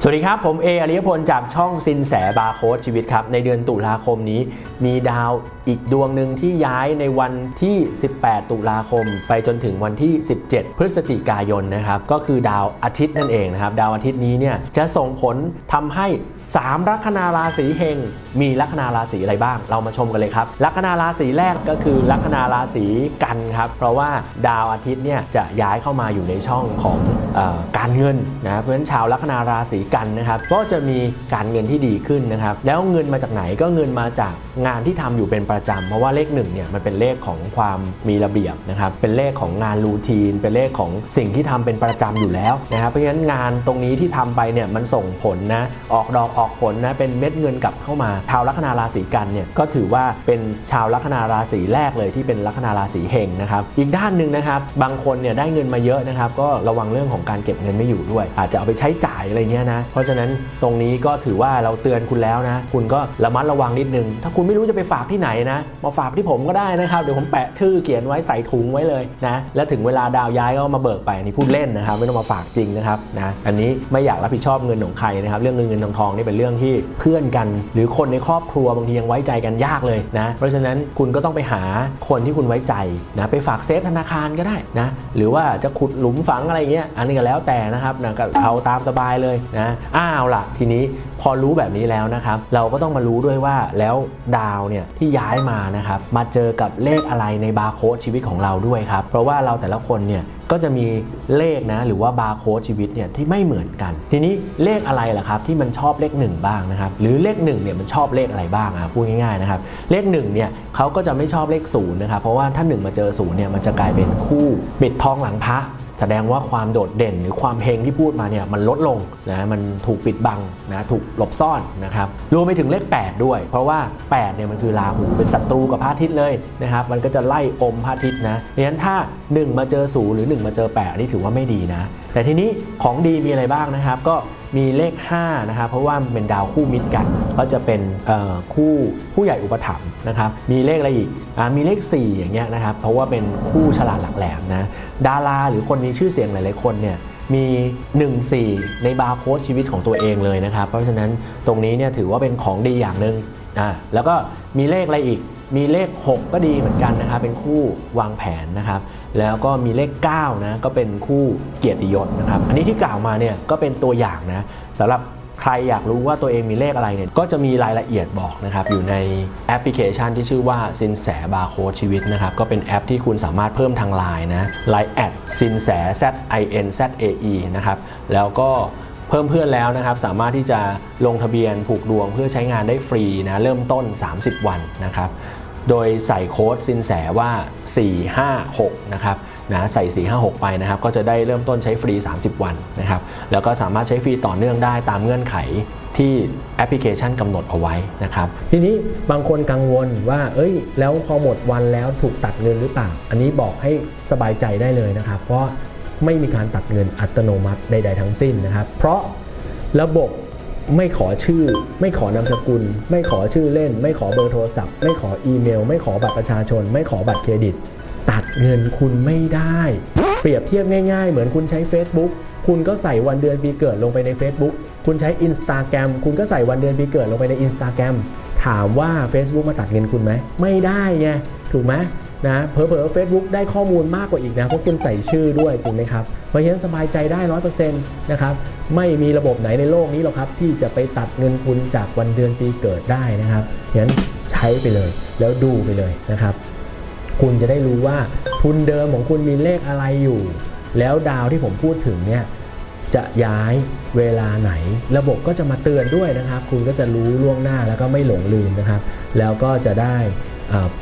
สวัสดีครับ ผมเออริยพลจากช่องสินแสบาร์โค้ดชีวิตครับ ในเดือนตุลาคมนี้ มีดาวอีกดวงหนึ่งที่ย้ายในวันที่ 18 ตุลาคม ไปจนถึงวันที่ 17 พฤศจิกายนนะครับ ก็คือดาวอาทิตย์นั่นเองนะครับ ดาวอาทิตย์นี้เนี่ยจะส่งผลทำให้ 3 ลัคนาราศีเฮง มีลัคนาราศีอะไรบ้าง เรามาชมกันเลยครับ ลัคนาราศีแรกก็คือลัคนาราศีกันครับ เพราะว่าดาวอาทิตย์เนี่ยจะย้ายเข้ามาอยู่ในช่องของออการเงินนะเพราะฉะนั้นชาวลัคนาราศีกันนะครับ ก็จะมีการเงินที่ดีขึ้นนะครับ แล้วเงินมาจากไหนก็เงินมาจากงานที่ทำอยู่เป็นประจำเพราะว่าเลขหนึ่งเนี่ยมันเป็นเลขของความมีระเบียบนะครับ เป็นเลขของงานรูทีน เป็นเลขของสิ่งที่ทำเป็นประจำอยู่แล้วนะครับ เพราะฉะนั้นงานตรงนี้ที่ทำไปเนี่ยมันส่งผลนะ ออกดอกออกผลนะ เป็นเม็ดเงินกลับเข้ามาชาวลัคนาราศีกันเนี่ยก็ถือว่าเป็นชาวลัคนาราศีแรกเลยที่เป็นลัคนาราศีเฮงนะครับอีกด้านหนึ่งนะครับบางคนเนี่ยได้เงินมาเยอะนะครับก็ระวังเรื่องของการเก็บเงินไม่อยู่ด้วย อาจจะเอาไปใช้จ่ายอะไรเงี้ยนะเพราะฉะนั้นตรงนี้ก็ถือว่าเราเตือนคุณแล้วนะคุณก็ระมัดระวังนิดนึง ถ้าคุณไม่รู้จะไปฝากที่ไหนนะมาฝากที่ผมก็ได้นะครับเดี๋ยวผมแปะชื่อเขียนไว้ใส่ถุงไว้เลยนะและถึงเวลาดาวย้ายก็มาเบิกไปอันนี้พูดเล่นนะครับไม่ต้องมาฝากจริงนะครับนะอันนี้ไม่อยากรับผิดชอบเงินของใครนะครับเรื่องเงินเงินทองทองนี่เป็นเรื่องที่เพื่อนกัน หรือคนในครอบครัวบางทียังไว้ใจกันยากเลยนะเพราะฉะนั้นคุณก็ต้องไปหาคนที่คุณไว้ใจนะไปฝากเซฟธนาคารก็ได้นะหรือว่าจะขุดหลุมฝังอะไรเงี้ยอันนี้ก็แล้วแต่นะครับนะก็เอาตามสบายเลยนะอ้าวล่ะ ทีนี้พอรู้แบบนี้แล้วนะครับเราก็ต้องมารู้ด้วยว่าแล้วดาวเนี่ยที่ย้ายมานะครับมาเจอกับเลขอะไรในบาร์โค้ดชีวิตของเราด้วยครับเพราะว่าเราแต่ละคนเนี่ย ก็จะมีเลขนะหรือว่าบาร์โค้ดชีวิตเนี่ยที่ไม่เหมือนกัน ทีนี้เลขอะไรล่ะครับที่มันชอบเลข 1 บ้างนะครับหรือเลข1เนี่ยมันชอบเลขอะไรบ้างอะพูดง่ายๆนะครับเลข1เนี่ยเขาก็จะไม่ชอบเลข0นะครับเพราะว่าถ้า 1 มาเจอ0เนี่ยมันจะกลายเป็นคู่ปิดทองหลังพระ แสดงว่าความโดดเด่นหรือความเฮงที่พูดมาเนี่ยมันลดลงนะมันถูกปิดบังนะถูกหลบซ่อนนะครับรวมไปถึงเลข 8 ด้วย เพราะว่า8เนี่ยมันคือราหูเป็นศัตรูกับพระอาทิตย์เลยนะครับมันก็จะไล่อมพระอาทิตย์นะดังนั้นถ้า 1 มาเจอ0หรือ 1 มาเจอ8อันนี่ถือว่าไม่ดีนะแต่ทีนี้ของดีมีอะไรบ้างนะครับก็ มีเลข5นะครับเพราะว่ามันเป็นดาวคู่มิตรกัน ก็จะเป็นคู่ผู้ใหญ่อุปถัมภ์นะครับมีเลขอะไรอีกอมีเลข 4 อย่างเงี้ยนะครับเพราะว่าเป็นคู่ฉลาดหลักแหลมนะดาราหรือคนมีชื่อเสียงหลายๆคนเนี่ยมี 1-4 ในบาร์โค้ดชีวิตของตัวเองเลยนะครับ เพราะฉะนั้นตรงนี้เนี่ยถือว่าเป็นของดีอย่างหนึ่งอ่าแล้วก็มีเลขอะไรอีก มีเลข 6 ก็ดีเหมือนกันนะครับเป็นคู่วางแผนนะครับ แล้วก็มีเลข9นะก็เป็นคู่เกียรติยศนะครับ อันนี้ที่กล่าวมาเนี่ยก็เป็นตัวอย่างนะสำหรับใครอยากรู้ว่าตัวเองมีเลขอะไรเนี่ยก็จะมีรายละเอียดบอกนะครับ อยู่ในแอปพลิเคชันที่ชื่อว่าสินแสบาร์โค้ดชีวิตนะครับ ก็เป็นแอปที่คุณสามารถเพิ่มทางไลน์นะไลน์แอดสินแส Z I N Z A E นะครับแล้วก็ เพิ่มเพื่อนแล้วนะครับสามารถที่จะลงทะเบียนผูกดวงเพื่อใช้งานได้ฟรีนะเริ่มต้น 30 วันนะครับโดยใส่โค้ดสินแสว่า 456 นะครับนะใส่ 456 ไปนะครับ ก็จะได้เริ่มต้นใช้ฟรี 30 วันนะครับ แล้วก็สามารถใช้ฟรีต่อเนื่องได้ตามเงื่อนไขที่แอปพลิเคชันกำหนดเอาไว้นะครับ ทีนี้บางคนกังวลว่า เอ้ย แล้วพอหมดวันแล้วถูกตัดเงินหรือเปล่า อันนี้บอกให้สบายใจได้เลยนะครับ เพราะ ไม่มีการตัดเงินอัตโนมัติใดๆทั้งสิ้นนะครับ เพราะระบบไม่ขอชื่อ ไม่ขอนามสกุล ไม่ขอชื่อเล่น ไม่ขอเบอร์โทรศัพท์ ไม่ขออีเมล ไม่ขอบัตรประชาชน ไม่ขอบัตรเครดิต ตัดเงินคุณไม่ได้ เปรียบเทียบง่ายๆ เหมือนคุณใช้ Facebook คุณก็ใส่วันเดือนปีเกิดลงไปใน Facebook คุณใช้ Instagram คุณก็ใส่วันเดือนปีเกิดลงไปใน Instagram ถามว่า Facebook มาตัดเงินคุณไหม ไม่ได้ไง ถูกไหม นะเผลอๆ Facebook ได้ข้อมูลมากกว่าอีกนะเพราะคุณใส่ชื่อด้วยถูกไหมครับ เพราะฉะนั้นสบายใจได้ร้อยเปอร์เซ็นต์นะครับไม่มีระบบไหนในโลกนี้หรอกครับ ที่จะไปตัดเงินคุณจากวันเดือนปีเกิดได้นะครับงั้นใช้ไปเลยแล้วดูไปเลยนะครับ คุณจะได้รู้ว่าทุนเดิมของคุณมีเลขอะไรอยู่ แล้วดาวที่ผมพูดถึงเนี่ยจะย้ายเวลาไหน ระบบก็จะมาเตือนด้วยนะครับ คุณก็จะรู้ล่วงหน้าแล้วก็ไม่หลงลืมนะครับ แล้วก็จะได้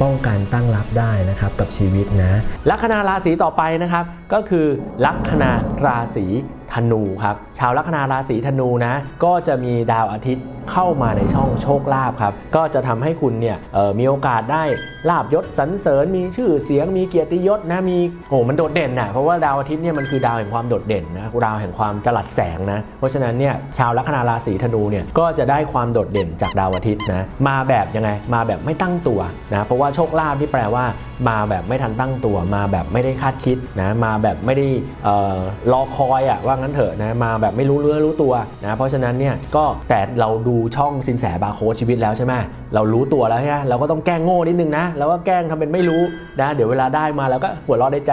ป้องกันตั้งรับได้นะครับกับชีวิตนะลัคนาราศีต่อไปนะครับก็คือลัคนาราศีธนูครับชาวลัคนาราศีธนูนะก็จะมีดาวอาทิตย์ เข้ามาในช่องโชคลาภครับ ก็จะทำให้คุณเนี่ยมีโอกาสได้ลาบยศสรรเสริญ มีชื่อเสียงมีเกียรติยศนะมีโอ้มันโดดเด่นนะเพราะว่าดาวอาทิตย์เนี่ยมันคือดาวแห่งความโดดเด่นนะดาวแห่งความจลัดแสงนะเพราะฉะนั้นเนี่ยชาวลัคนาราศีธนูเนี่ยก็จะได้ความโดดเด่นจากดาวอาทิตย์นะมาแบบยังไงมาแบบไม่ตั้งตัวนะเพราะว่าโชคลาภที่แปลว่ามาแบบไม่ทันตั้งตัวมาแบบไม่ได้คาดคิดนะมาแบบไม่ได้เอ่อรอคอยอะว่างั้นเถอะนะมาแบบไม่รู้เรื่องรู้ตัวนะเพราะฉะนั้นเนี่ยก็แต่เราดููช่องสินแสบาร์โค้ชีวิตแล้วใช่ไหมเรารู้ตัวแล้วใช่ไหมเราก็ต้องแกล้งโง่นิดนึงนะเราก็แกล้งทำเป็นไม่รู้นะเดี๋ยวเวลาได้มาแล้วก็หัวเราะในใจ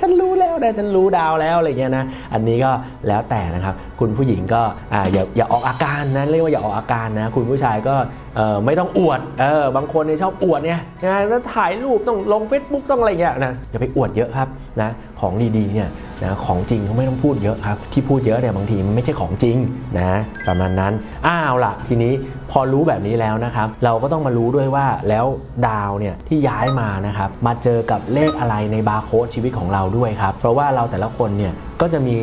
ฉันรู้แล้วนะฉันรู้ดาวแล้วอะไรเงี้ยนะอันนี้ก็แล้วแต่นะครับ คุณผู้หญิงก็อ่าอย่าอย่าออกอาการนะเรียกว่าอย่าออกอาการนะ คุณผู้ชายก็เออไม่ต้องอวดเออบางคนเนี่ยชอบอวดเนี่ยนะแล้วถ่ายรูปต้องลง Facebook ต้องอะไรเงี้ยนะอย่าไปอวดเยอะครับนะของดีๆเนี่ย นะของจริงเขาไม่ต้องพูดเยอะครับ ที่พูดเยอะเนี่ยบางทีมันไม่ใช่ของจริงนะประมาณนั้นอ้าวล่ะทีนี้ พอรู้แบบนี้แล้วนะครับเราก็ต้องมารู้ด้วยว่าแล้วดาวเนี่ยที่ย้ายมานะครับมาเจอกับเลขอะไรในบาร์โค้ดชีวิตของเราด้วยครับเพราะว่าเราแต่ละคนเนี่ยก็จะมี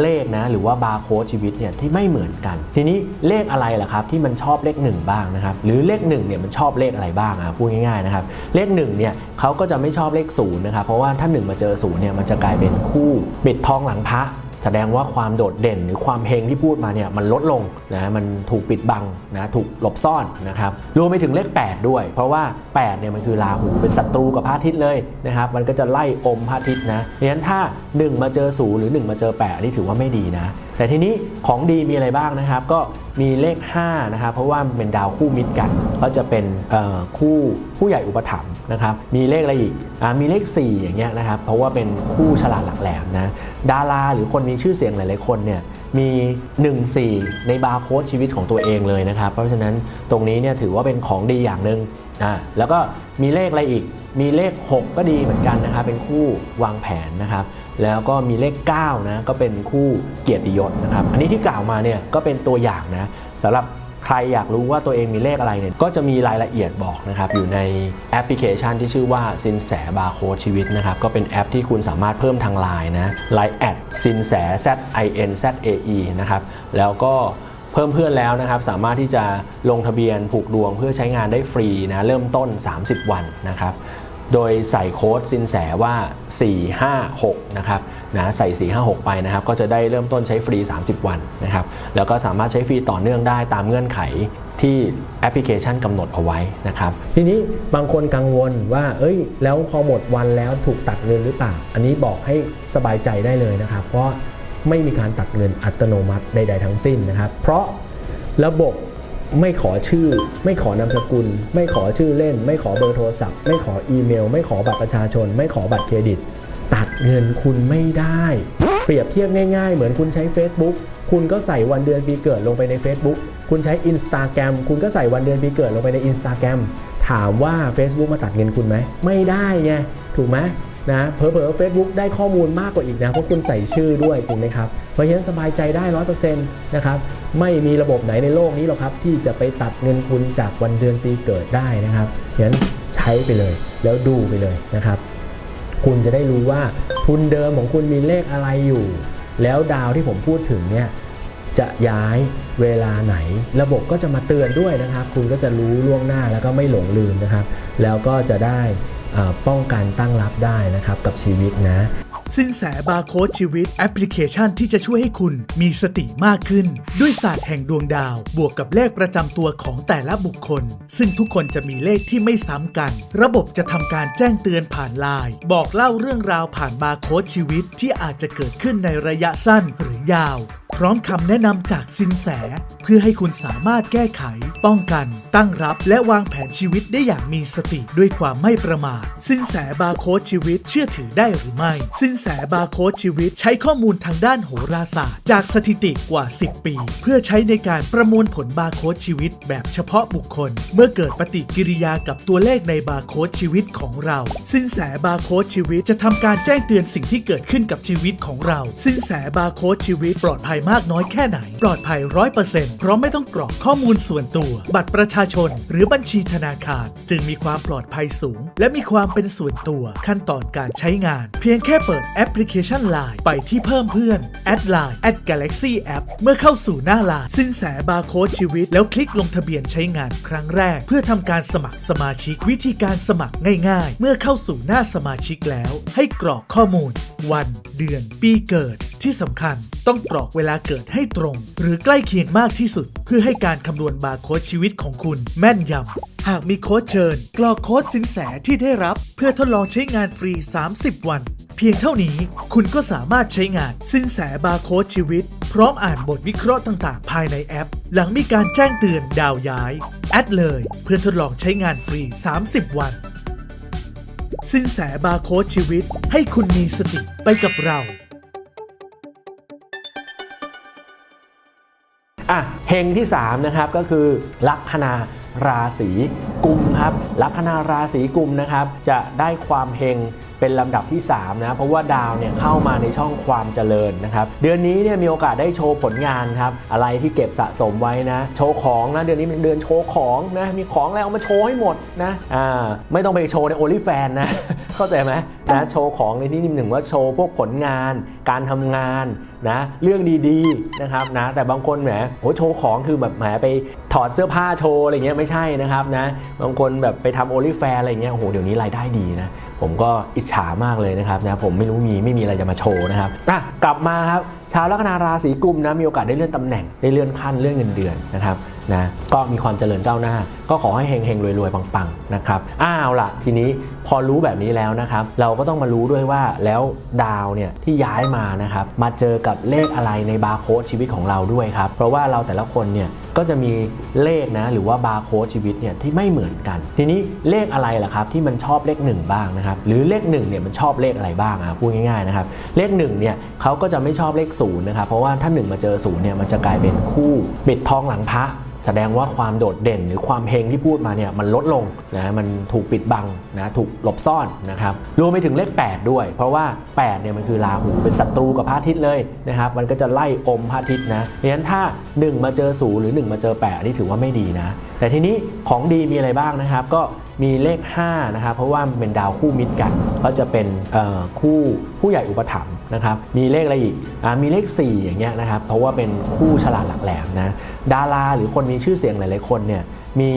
เลขนะหรือว่าบาร์โค้ดชีวิตเนี่ยที่ไม่เหมือนกัน ทีนี้เลขอะไรล่ะครับที่มันชอบเลขหนึ่งบ้างนะครับหรือเลขหนึ่งเนี่ยมันชอบเลขอะไรบ้างอะพูดง่ายๆนะครับเลขหนึ่งเนี่ยเขาก็จะไม่ชอบเลขศูนย์นะครับเพราะว่าถ้าหนึ่งมาเจอศูนย์เนี่ยมันจะกลายเป็นคู่ปิดทองหลังพระ แสดงว่าความโดดเด่นหรือความเฮงที่พูดมาเนี่ยมันลดลงนะมันถูกปิดบังนะถูกหลบซ่อนนะครับรวมไปถึงเลข 8 ด้วย เพราะว่า8เนี่ยมันคือราหูเป็นศัตรูกับพระอาทิตย์เลยนะครับมันก็จะไล่อมพระอาทิตย์นะเพราะฉะนั้นถ้า 1 มาเจอศูนย์หรือ 1 มาเจอ8อันนี่ถือว่าไม่ดีนะแต่ทีนี้ของดีมีอะไรบ้างนะครับ ก็มีเลข5นะครับเพราะว่าเป็นดาวคู่มิตรกัน ก็จะเป็นเอ่คู่ผู้ใหญ่อุปถัมภ์นะครับมีเลขอะไรอีกอมีเลข 4 อย่างเงี้ยนะครับเพราะว่าเป็นคู่ฉลาดหลักแหลมนะดาราหรือคนมีชื่อเสียงหลายๆคนเนี่ยมี 1 4 ในบาร์โค้ดชีวิตของตัวเองเลยนะครับ เพราะฉะนั้นตรงนี้เนี่ยถือว่าเป็นของดีอย่างหนึ่งอ่าแล้วก็มีเลขอะไรอีกมีเลข 6 ก็ดีเหมือนกันนะครับเป็นคู่วางแผนนะครับแล้วก็มีเลข9นะก็เป็นคู่เกียรติยศนะครับอันนี้ที่กล่าวมาเนี่ยก็เป็นตัวอย่างนะสำหรับใครอยากรู้ว่าตัวเองมีเลขอะไรเนี่ยก็จะมีรายละเอียดบอกนะครับอยู่ในแอปพลิเคชันที่ชื่อว่าสินแสบาร์โค้ดชีวิตนะครับก็เป็นแอปที่คุณสามารถเพิ่มทางไลน์นะไลน์แอดสินแส Z I N Z A E นะครับแล้วก็เพิ่มเพื่อนแล้วนะครับสามารถที่จะลงทะเบียนผูกดวงเพื่อใช้งานได้ฟรีนะเริ่มต้น 30 วันนะครับ โดยใส่โค้ดสินแสว่า 456 นะครับนะใส่ 456 ไปนะครับ ก็จะได้เริ่มต้นใช้ฟรี 30 วันนะครับ แล้วก็สามารถใช้ฟรีต่อเนื่องได้ตามเงื่อนไขที่แอปพลิเคชันกำหนดเอาไว้นะครับ ทีนี้บางคนกังวลว่า เอ้ย แล้วพอหมดวันแล้วถูกตัดเงินหรือเปล่า อันนี้บอกให้สบายใจได้เลยนะครับ เพราะไม่มีการตัดเงินอัตโนมัติใด ๆ ทั้งสิ้นนะครับ เพราะระบบ ไม่ขอชื่อ ไม่ขอนามสกุล ไม่ขอชื่อเล่น ไม่ขอเบอร์โทรศัพท์ ไม่ขออีเมล ไม่ขอบัตรประชาชน ไม่ขอบัตรเครดิต ตัดเงินคุณไม่ได้ เปรียบเทียบง่ายๆ เหมือนคุณใช้ Facebook คุณก็ใส่วันเดือนปีเกิดลงไปใน Facebook คุณใช้ Instagram คุณก็ใส่วันเดือนปีเกิดลงไปใน Instagram ถามว่า Facebook มาตัดเงินคุณไหม ไม่ได้ไง ถูกไหม นะเผลอๆ Facebook ได้ข้อมูลมากกว่าอีกนะ เพราะคุณใส่ชื่อด้วยถูกไหมครับ เพราะฉะนั้นสบายใจได้ร้อยเปอร์เซ็นต์นะครับ ไม่มีระบบไหนในโลกนี้หรอกครับ ที่จะไปตัดเงินคุณจากวันเดือนปีเกิดได้นะครับฉะนั้นใช้ไปเลยแล้วดูไปเลยนะครับ คุณจะได้รู้ว่าทุนเดิมของคุณมีเลขอะไรอยู่ แล้วดาวที่ผมพูดถึงเนี่ยจะย้ายเวลาไหน ระบบก็จะมาเตือนด้วยนะครับ คุณก็จะรู้ล่วงหน้าแล้วก็ไม่หลงลืมนะครับ แล้วก็จะได้ ป้องกันตั้งรับได้นะครับกับชีวิตนะ สินแสบาร์โค้ดชีวิตแอปพลิเคชันที่จะช่วยให้คุณมีสติมากขึ้น ด้วยศาสตร์แห่งดวงดาว บวกกับเลขประจำตัวของแต่ละบุคคล ซึ่งทุกคนจะมีเลขที่ไม่ซ้ำกัน ระบบจะทำการแจ้งเตือนผ่านไลน์บอกเล่าเรื่องราวผ่านบาร์โค้ดชีวิตที่อาจจะเกิดขึ้นในระยะสั้นหรือยาว พร้อมคำแนะนำจากสินแส เพื่อให้คุณสามารถแก้ไข ป้องกัน ตั้งรับ และวางแผนชีวิตได้อย่างมีสติด้วยความไม่ประมาทสินแสบาร์โค้ดชีวิตเชื่อถือได้หรือไม่สินแสบาร์โค้ดชีวิต ใช้ข้อมูลทางด้านโหราศาสตร์ จากสถิติกว่า 10 ปี เพื่อใช้ในการประมวลผลบาร์โค้ดชีวิต แบบเฉพาะบุคคล เมื่อเกิดปฏิกิริยากับตัวเลขในบาร์โค้ดชีวิตของเรา สินแสบาร์โค้ดชีวิตจะทำการแจ้งเตือนสิ่งที่เกิดขึ้นกับชีวิตของเรา สินแสบาร์โค้ดชีวิตปลอดภัยมากน้อยแค่ไหน ปลอดภัยร้อยเปอร์เซ็นต์เพราะไม่ต้องกรอกข้อมูลส่วนตัว บัตรประชาชน หรือบัญชีธนาคาร จึงมีความปลอดภัยสูง และมีความเป็นส่วนตัว ขั้นตอนการใช้งาน เพียงแค่เปิดแอปพลิเคชัน Line ไปที่เพิ่มเพื่อนแอดไลน์แอด Galaxy App เมื่อเข้าสู่หน้า Line สินแสบาร์โค้ดชีวิต แล้วคลิกลงทะเบียนใช้งานครั้งแรก เพื่อทำการสมัครสมาชิกวิธีการสมัครง่าย ๆ เมื่อเข้าสู่หน้าสมาชิกแล้ว ให้กรอกข้อมูล วัน เดือน ปีเกิดที่สำคัญต้องกรอกเวลาเกิดให้ตรง หรือใกล้เคียงมากที่สุด เพื่อให้การคำนวณบาร์โค้ดชีวิตของคุณแม่นยำ หากมีโค้ดเชิญ กรอกโค้ดสินแสที่ได้รับ เพื่อทดลองใช้งานฟรี 30 วัน พียงเท่านี้คุณก็สามารถใช้งานสินแสบาร์โค้ดชีวิต พร้อมอ่านบทวิเคราะห์ต่างๆ ภายในแอป หลังมีการแจ้งเตือนดาวย้าย แอดเลย เพื่อทดลองใช้งานฟรี 30 วัน สินแสบาร์โค้ดชีวิต ให้คุณมีสติไปกับเราอะเฮงที่ 3 นะครับก็คือลัคนาราศีกุมครับลัคนาราศีกุมนะครับ จะได้ความเฮง เป็นลำดับที่ 3 นะ เพราะว่าดาวเนี่ยเข้ามาในช่องความเจริญนะครับ เดือนนี้เนี่ยมีโอกาสได้โชว์ผลงานครับ อะไรที่เก็บสะสมไว้นะ โชว์ของนะ เดือนนี้เป็นเดือนโชว์ของนะ มีของอะไรเอามาโชว์ให้หมดนะอ่าไม่ต้องไปโชว์ในโอลิแฟนนะ เข้าใจไหมนะโชว์ของในที่นี่หนึ่งว่าโชว์พวกผลงาน การทำงานนะเรื่องดีๆนะครับนะแต่บางคนแหมโอ้โชว์ของคือแบบแหมไปถอดเสื้อผ้าโชว์อะไรเงี้ยไม่ใช่นะครับนะบางคนแบบไปทำโอลิแฟนอะไรเงี้ยโอ้โหเดี๋ยวนี้รายได้ดีนะผมก็อิจฉามากเลยนะครับนะผมไม่รู้มีไม่มีอะไรจะมาโชว์นะครับอะกลับมาครับชาวลัคนาราศีกุมนะมีโอกาสได้เลื่อนตำแหน่งได้เลื่อนขั้นเลื่อนเงินเดือนนะครับนะก็มีความเจริญก้าวหน้า ก็ขอให้เฮงเฮงรวยรวยๆปังๆนะครับอ้าวล่ะทีนี้พอรู้แบบนี้แล้วนะครับเราก็ต้องมารู้ด้วยว่าแล้วดาวเนี่ยที่ย้ายมานะครับมาเจอกับเลขอะไรในบาร์โค้ดชีวิตของเราด้วยครับเพราะว่าเราแต่ละคนเนี่ยก็จะมีเลขนะหรือว่าบาร์โค้ดชีวิตเนี่ยที่ไม่เหมือนกัน ทีนี้เลขอะไรล่ะครับที่มันชอบเลขหนึ่งบ้างนะครับหรือเลขหนึ่งเนี่ยมันชอบเลขอะไรบ้างอะพูดง่ายๆนะครับเลขหนึ่งเนี่ยเขาก็จะไม่ชอบเลขศูนย์นะครับเพราะว่าถ้าหนึ่งมาเจอศูนย์เนี่ยมันจะกลายเป็นคู่ปิดทองหลังพระแสดงว่าความโดดเด่นหรือความเฮงที่พูดมาเนี่ยมันลดลงนะมันถูกปิดบังนะถูกหลบซ่อนนะครับรวมไปถึงเลข 8 ด้วย เพราะว่า8เนี่ยมันคือราหูเป็นศัตรูกับพระอาทิตย์เลยนะครับมันก็จะไล่อมพระอาทิตย์นะเพราะฉะนั้นถ้า 1 มาเจอศูนย์หรือ 1 มาเจอ8อันนี่ถือว่าไม่ดีนะแต่ทีนี้ของดีมีอะไรบ้างนะครับก็ มีเลข5นะครับเพราะว่ามันเป็นดาวคู่มิตรกัน ก็จะเป็นคู่ผู้ใหญ่อุปถัมภ์นะครับมีเลขอะไรอีกอมีเลข 4 อย่างเงี้ยนะครับเพราะว่าเป็นคู่ฉลาดหลักแหลมนะดาราหรือคนมีชื่อเสียงหลายๆคนเนี่ยมี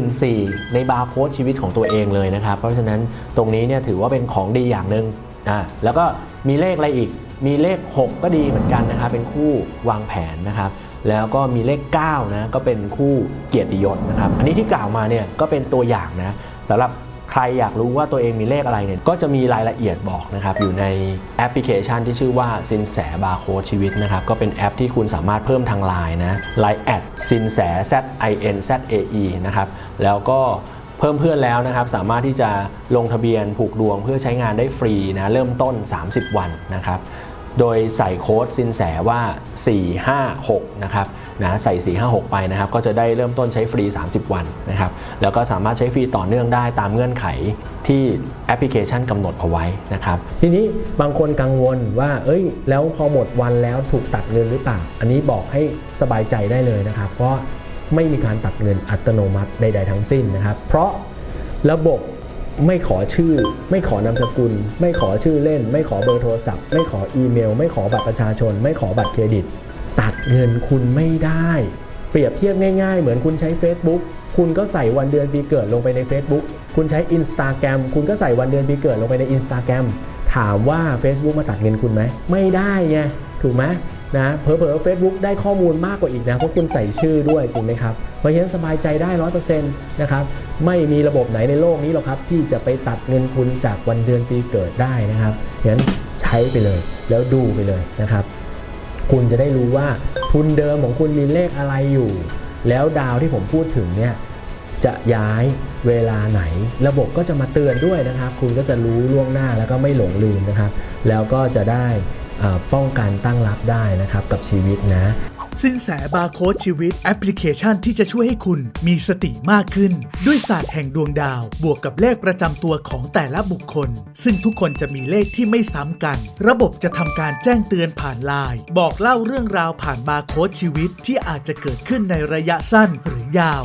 1 4 ในบาร์โค้ดชีวิตของตัวเองเลยนะครับเพราะฉะนั้นตรงนี้เนี่ยถือว่าเป็นของดีอย่างหนึ่งอ่าแล้วก็มีเลขอะไรอีกมีเลข 6 ก็ดีเหมือนกันนะครับเป็นคู่วางแผนนะครับ แล้วก็มีเลข9นะก็เป็นคู่เกียรติยศนะครับ อันนี้ที่กล่าวมาเนี่ยก็เป็นตัวอย่างนะสำหรับใครอยากรู้ว่าตัวเองมีเลขอะไรเนี่ยก็จะมีรายละเอียดบอกนะครับ อยู่ในแอปพลิเคชันที่ชื่อว่าสินแสบาร์โค้ดชีวิตนะครับ ก็เป็นแอปที่คุณสามารถเพิ่มทางไลน์นะไลน์แอดสินแส Z I N Z A E นะครับแล้วก็เพิ่มเพื่อนแล้วนะครับ สามารถที่จะลงทะเบียนผูกดวงเพื่อใช้งานได้ฟรีนะเริ่มต้น 30 วันนะครับ โดยใส่โค้ดสินแสว่า 456 นะครับนะใส่ 456 ไปนะครับ ก็จะได้เริ่มต้นใช้ฟรี 30 วันนะครับ แล้วก็สามารถใช้ฟรีต่อเนื่องได้ตามเงื่อนไขที่แอปพลิเคชันกำหนดเอาไว้นะครับ ทีนี้บางคนกังวลว่า เอ้ย แล้วพอหมดวันแล้วถูกตัดเงินหรือเปล่า อันนี้บอกให้สบายใจได้เลยนะครับ เพราะไม่มีการตัดเงินอัตโนมัติใด ๆ ทั้งสิ้นนะครับ เพราะระบบ ไม่ขอชื่อ ไม่ขอนามสกุล ไม่ขอชื่อเล่น ไม่ขอเบอร์โทรศัพท์ ไม่ขออีเมล ไม่ขอบัตรประชาชน ไม่ขอบัตรเครดิต ตัดเงินคุณไม่ได้ เปรียบเทียบง่ายๆ เหมือนคุณใช้ Facebook คุณก็ใส่วันเดือนปีเกิดลงไปใน Facebook คุณใช้ Instagram คุณก็ใส่วันเดือนปีเกิดลงไปใน Instagram ถามว่า Facebook มาตัดเงินคุณไหม ไม่ได้ไง ถูกไหม นะเผลอๆ Facebook ได้ข้อมูลมากกว่าอีกนะเพราะคุณใส่ชื่อด้วยถูกไหมครับ เพราะฉะนั้นสบายใจได้ร้อยเปอร์เซ็นต์นะครับไม่มีระบบไหนในโลกนี้หรอกครับ ที่จะไปตัดเงินคุณจากวันเดือนปีเกิดได้นะครับงั้นใช้ไปเลยแล้วดูไปเลยนะครับ คุณจะได้รู้ว่าทุนเดิมของคุณมีเลขอะไรอยู่ แล้วดาวที่ผมพูดถึงเนี่ยจะย้ายเวลาไหน ระบบก็จะมาเตือนด้วยนะครับ คุณก็จะรู้ล่วงหน้าแล้วก็ไม่หลงลืมนะครับ แล้วก็จะได้ ป้องกันตั้งรับได้นะครับกับชีวิตนะ สินแสบาร์โค้ดชีวิตแอปพลิเคชันที่จะช่วยให้คุณมีสติมากขึ้น ด้วยศาสตร์แห่งดวงดาว บวกกับเลขประจำตัวของแต่ละบุคคล ซึ่งทุกคนจะมีเลขที่ไม่ซ้ำกัน ระบบจะทำการแจ้งเตือนผ่านไลน์บอกเล่าเรื่องราวผ่านบาร์โค้ดชีวิตที่อาจจะเกิดขึ้นในระยะสั้นหรือยาว